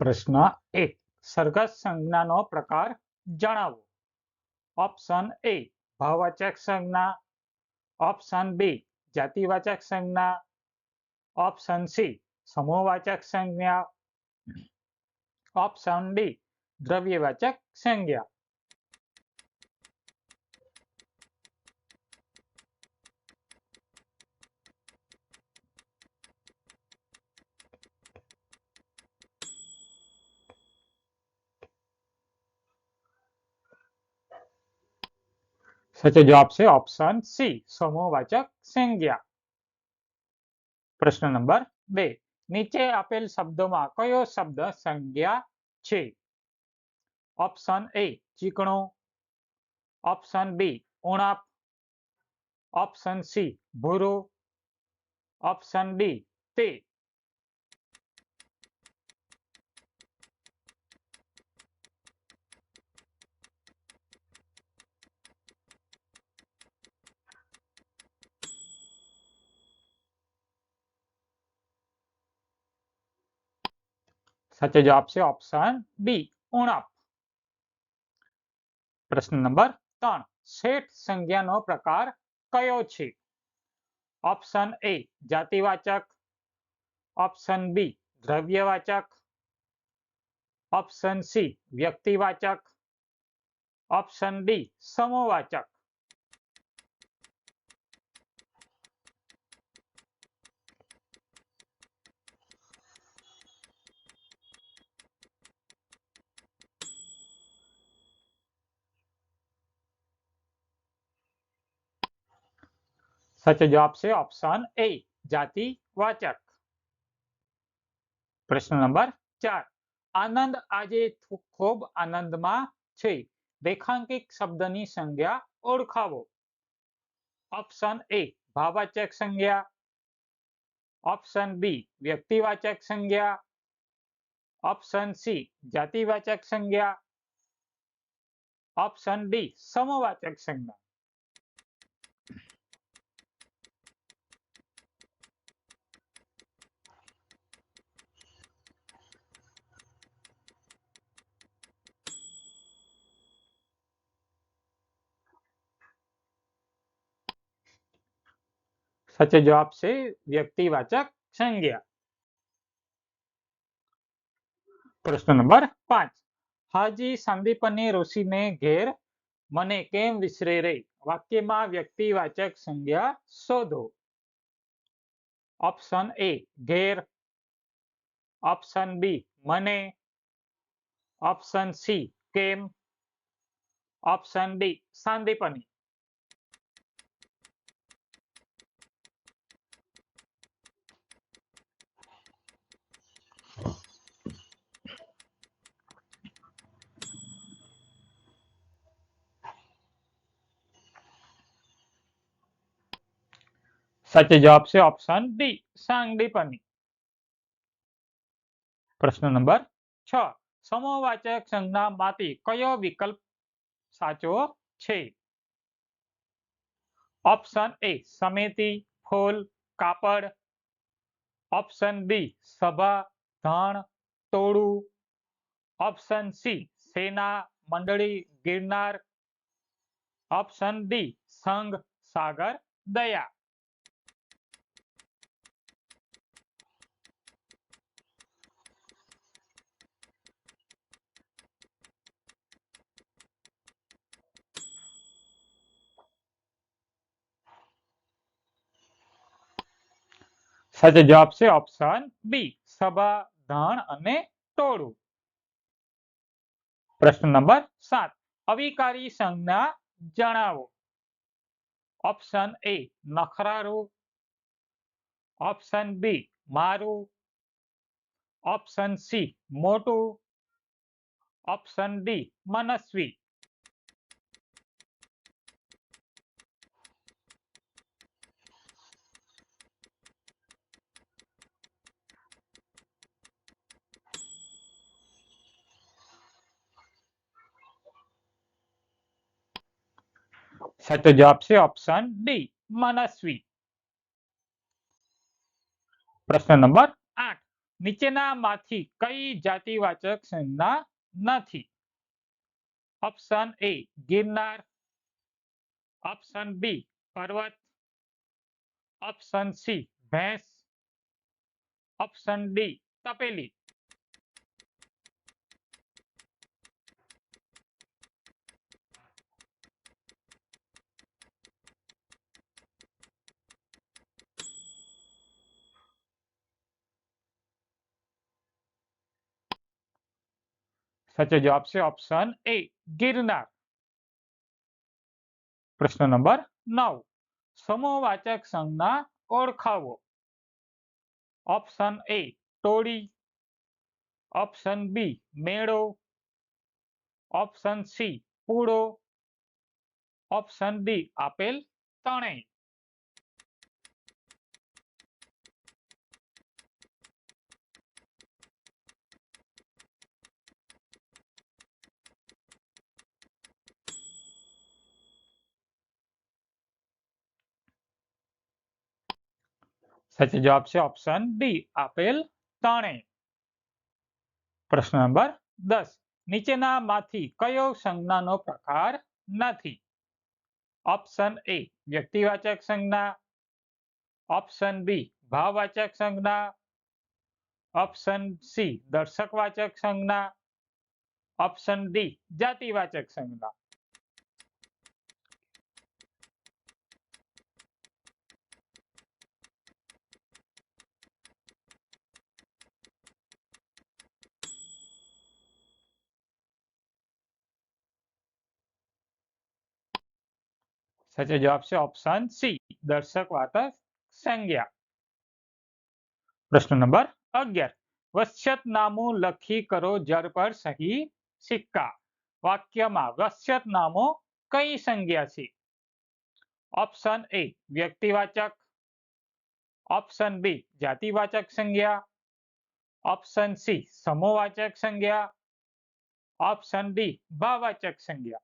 પ્રશ્ન એક સરઘસ સંજ્ઞાનો પ્રકાર જણાવો ઓપ્શન એ ભાવવાચક સંજ્ઞા ઓપ્શન બી જાતિવાચક સંજ્ઞા ઓપ્શન સી સમૂહવાચક સંજ્ઞા ઓપ્શન ડી દ્રવ્યવાચક સંજ્ઞા સાચો જવાબ છે ઓપ્શન સી સમૂહવાચક સંજ્ઞા પ્રશ્ન નંબર બે નીચે આપેલ શબ્દોમાં કયો શબ્દ સંજ્ઞા છે ઓપ્શન એ ચીકણું ઓપ્શન બી ઉણપ ઓપ્શન સી ભૂરું ઓપ્શન ડી તે સાચો જવાબ છે ઓપ્શન બી ઉણપ પ્રશ્ન નંબર ત્રણ શેઠ સંજ્ઞાનો પ્રકાર કયો છે option A જાતિવાચક option B દ્રવ્યવાચક option C વ્યક્તિવાચક option D સમૂહવાચક સાચો જવાબ છે ઓપ્શન એ જાતિવાચક પ્રશ્ન નંબર ચાર આનંદ આજે થુ- ખૂબ આનંદમાં છે રેખાંકિત શબ્દની સંજ્ઞા ઓળખાવો ઓપ્શન એ ભાવવાચક સંજ્ઞા ઓપ્શન બી વ્યક્તિવાચક સંજ્ઞા ઓપ્શન સી જાતિવાચક સંજ્ઞા ઓપ્શન ડી સમવાચક સંજ્ઞા સાચો જવાબ છે વ્યક્તિવાચક સંજ્ઞા પ્રશ્ન નંબર પાંચ હાજી સંદીપની ઋષિને ઘેર મને કેમ વિસરે રે વાક્યમાં વ્યક્તિવાચક સંજ્ઞા શોધો ઓપ્શન એ ઘેર ઓપ્શન બી મને ઓપ્શન સી કેમ ઓપ્શન ડી સાંદીપની સાચો જવાબ છે ઓપ્શન ડી સાંદીપની પ્રશ્ન નંબર છ સમૂહવાચક સંજ્ઞામાંથી કયો વિકલ્પ સાચો છે ઓપ્શન એ સમિતિ ફૂલ કાપડ ઓપ્શન બી સભા ધાણ ટોળું ઓપ્શન સી સેના મંડળી ગિરનાર ઓપ્શન ડી સંઘ સાગર દયા સાચો જવાબ છે ઓપ્શન બી સભા ધાણ અને ટોળું પ્રશ્ન નંબર સાત અવિકારી સંજ્ઞા જણાવો ઓપ્શન એ નખરારું ઓપ્શન બી મારું ઓપ્શન સી મોટું ઓપ્શન ડી મનસ્વી સાચો જવાબ છે ઓપ્શન ડી મનસ્વી પ્રશ્ન નંબર આઠ નીચેનામાંથી કઈ જાતિવાચક સંજ્ઞા નથી option A Girnar option B પર્વત ઓપ્શન સી ભેંસ ઓપ્શન ડી તપેલી સાચો જવાબ છે ઓપ્શન એ ગિરનાર પ્રશ્ન નંબર નવ સમૂહવાચક સંજ્ઞા ઓળખાવો ઓપ્શન એ ટોળી ઓપ્શન બી મેળો ઓપ્શન સી પૂળો ઓપ્શન ડી આપેલ ત્રણેય સાચો જવાબ છે ઓપ્શન ડી આપેલ ત્રણેય પ્રશ્ન નંબર દસ નીચેનામાંથી કયો સંજ્ઞાનો પ્રકાર નથી ઓપ્શન એ વ્યક્તિવાચક સંજ્ઞા ઓપ્શન બી ભાવવાચક સંજ્ઞા ઓપ્શન સી દર્શકવાચક સંજ્ઞા ઓપ્શન ડી જાતિવાચક સંજ્ઞા સાચો જવાબ છે ઓપ્શન સી દર્શકવાચક સંજ્ઞા પ્રશ્ન નંબર અગિયાર વસ્યત નામું લખી કરો જર પર સહી સિક્કા વાક્યમાં વસ્યત નામો કઈ સંજ્ઞા છે ઓપ્શન એ વ્યક્તિવાચક ઓપ્શન બી જાતિવાચક સંજ્ઞા ઓપ્શન સી સમૂહવાચક સંજ્ઞા ઓપ્શન ડી ભાવવાચક સંજ્ઞા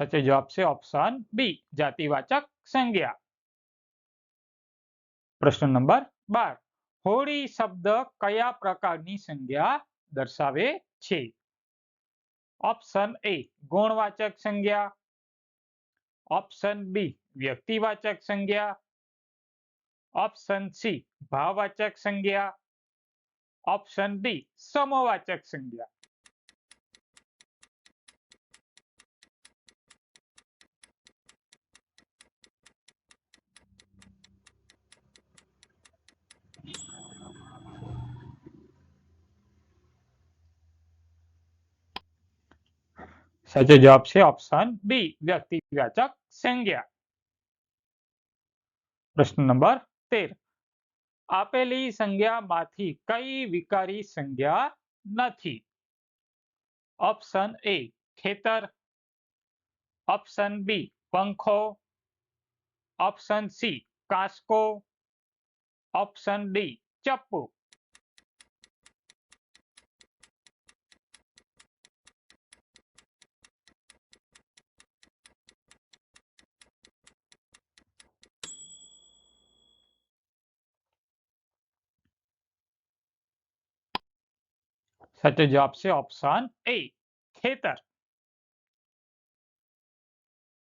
સાચો જવાબ છે ઓપ્શન બી જાતિવાચક સંજ્ઞા પ્રશ્ન નંબર બાર હોળી શબ્દ કયા પ્રકારની સંજ્ઞા દર્શાવે છે ઓપ્શન એ ગુણવાચક સંજ્ઞા ઓપ્શન બી વ્યક્તિવાચક સંજ્ઞા ઓપ્શન સી ભાવવાચક સંજ્ઞા ઓપ્શન ડી સમૂહવાચક સંજ્ઞા સાચો જવાબ છે ઓપ્શન બી વ્યક્તિવાચક સંજ્ઞા પ્રશ્ન નંબર તેર આપેલી સંજ્ઞામાંથી કઈ વિકારી સંજ્ઞા નથી ઓપ્શન એ ખેતર ઓપ્શન બી પંખો ઓપ્શન સી કાસ્કો ઓપ્શન ડી ચપ્પુ સાચો જવાબ છે ઓપ્શન એ ખેતર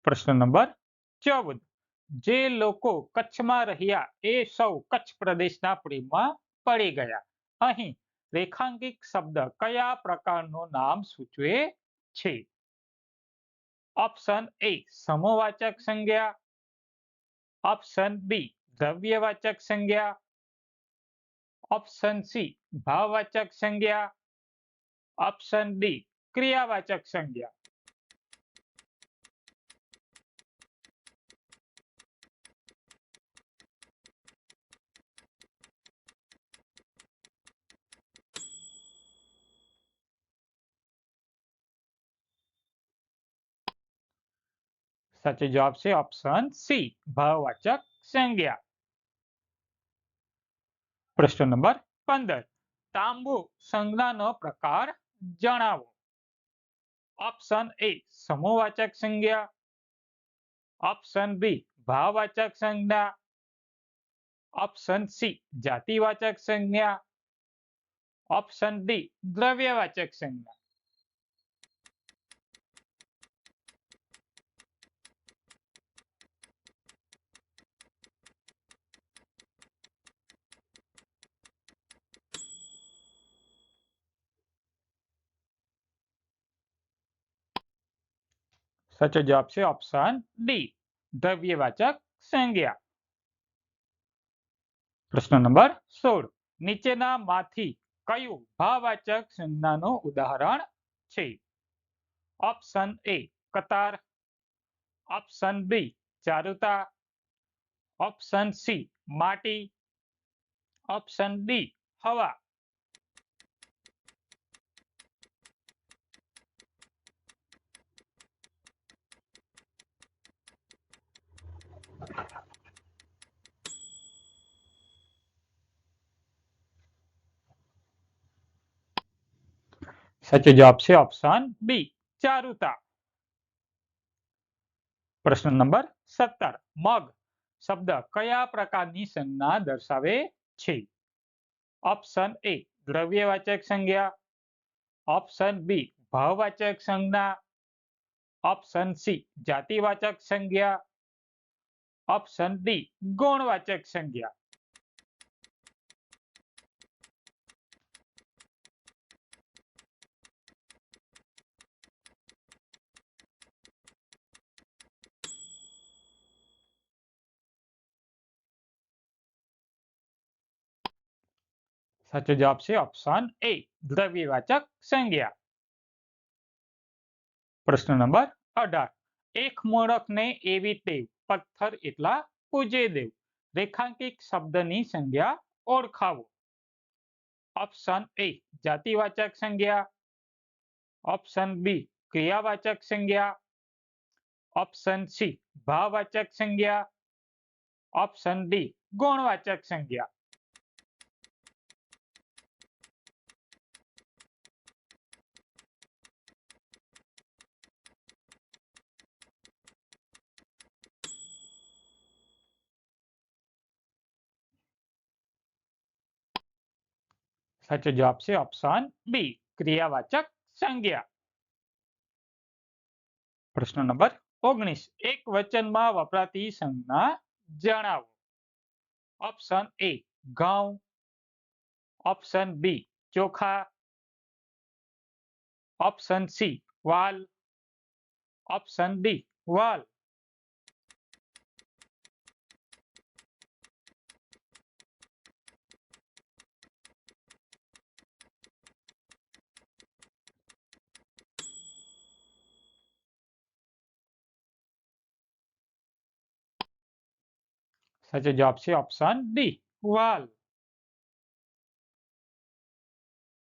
પ્રશ્ન નંબર ચૌદ જે લોકો કચ્છમાં રહ્યા એ સૌ કચ્છ પ્રદેશના પ્રેમમાં પડી ગયા અહીં રેખાંકિત શબ્દ કયા પ્રકારનું નામ સૂચવે છે ઓપ્શન એ સમૂહવાચક સંજ્ઞા ઓપ્શન બી દ્રવ્યવાચક સંજ્ઞા ઓપ્શન સી ભાવવાચક સંજ્ઞા ઓપ્શન ડી ક્રિયાવાચક સંજ્ઞા સાચો જવાબ છે ઓપ્શન સી ભાવવાચક સંજ્ઞા પ્રશ્ન નંબર પંદર તાંબુ સંજ્ઞાનો પ્રકાર જણાવો. ઓપ્શન એ સમૂહવાચક સંજ્ઞા. ઓપ્શન બી ભાવવાચક સંજ્ઞા. ઓપ્શન સી જાતિવાચક સંજ્ઞા. ઓપ્શન ડી દ્રવ્યવાચક સંજ્ઞા. સાચો જવાબ છે ઓપ્શન ડી દ્રવ્યવાચક સંજ્ઞા પ્રશ્ન નંબર સોળ નીચેનામાંથી કયું ભાવવાચક સંજ્ઞાનું ઉદાહરણ છે option A Qatar option B ચારુતા option C માટી ઓપ્શન ડી હવા સાચો જવાબ છે ઓપ્શન બી ચારુતા પ્રશ્ન નંબર સત્તર મગ શબ્દ કયા પ્રકારની સંજ્ઞા દર્શાવે છે ઓપ્શન એ દ્રવ્યવાચક સંજ્ઞા ઓપ્શન બી ભાવવાચક સંજ્ઞા ઓપ્શન સી જાતિવાચક સંજ્ઞા ઓપ્શન ડી ગુણવાચક સંજ્ઞા સાચો જવાબ છે ઓપ્શન એ દ્રવ્યવાચક સંજ્ઞા પ્રશ્ન નંબર અઢાર એક મૂળકને એવી ટેવ પથ્થર એટલા પૂજે દેવ રેખાંકિત શબ્દની સંજ્ઞા ઓળખાવો ઓપ્શન એ જાતિવાચક સંજ્ઞા ઓપ્શન બી ક્રિયાવાચક સંજ્ઞા ઓપ્શન સી ભાવવાચક સંજ્ઞા ઓપ્શન ડી ગુણવાચક સંજ્ઞા સાચો જવાબ છે ઓપ્શન બી ક્રિયાવાચક સંજ્ઞા પ્રશ્ન નંબર ઓગણીસ એક વચનમાં વપરાતી સંજ્ઞા જણાવો ઓપ્શન એ ઘઉં ઓપ્શન બી ચોખા ઓપ્શન સી વાલ ઓપ્શન ડી વાલ સાચો જવાબ છે ઓપ્શન ડી વાલ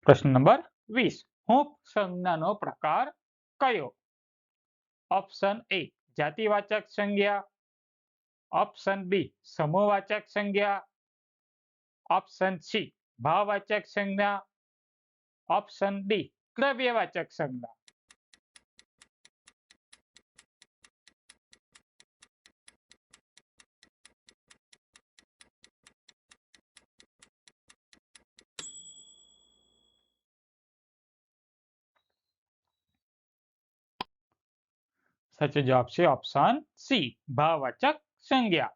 પ્રશ્ન નંબર વીસ હૂંફ સંજ્ઞાનો પ્રકાર કયો ઓપ્શન એ જાતિવાચક સંજ્ઞા ઓપ્શન બી સમૂહવાચક સંજ્ઞા ઓપ્શન સી ભાવવાચક સંજ્ઞા ઓપ્શન ડી દ્રવ્યવાચક સંજ્ઞા सच जवाब से ऑप्शन सी भाववाचक संज्ञा।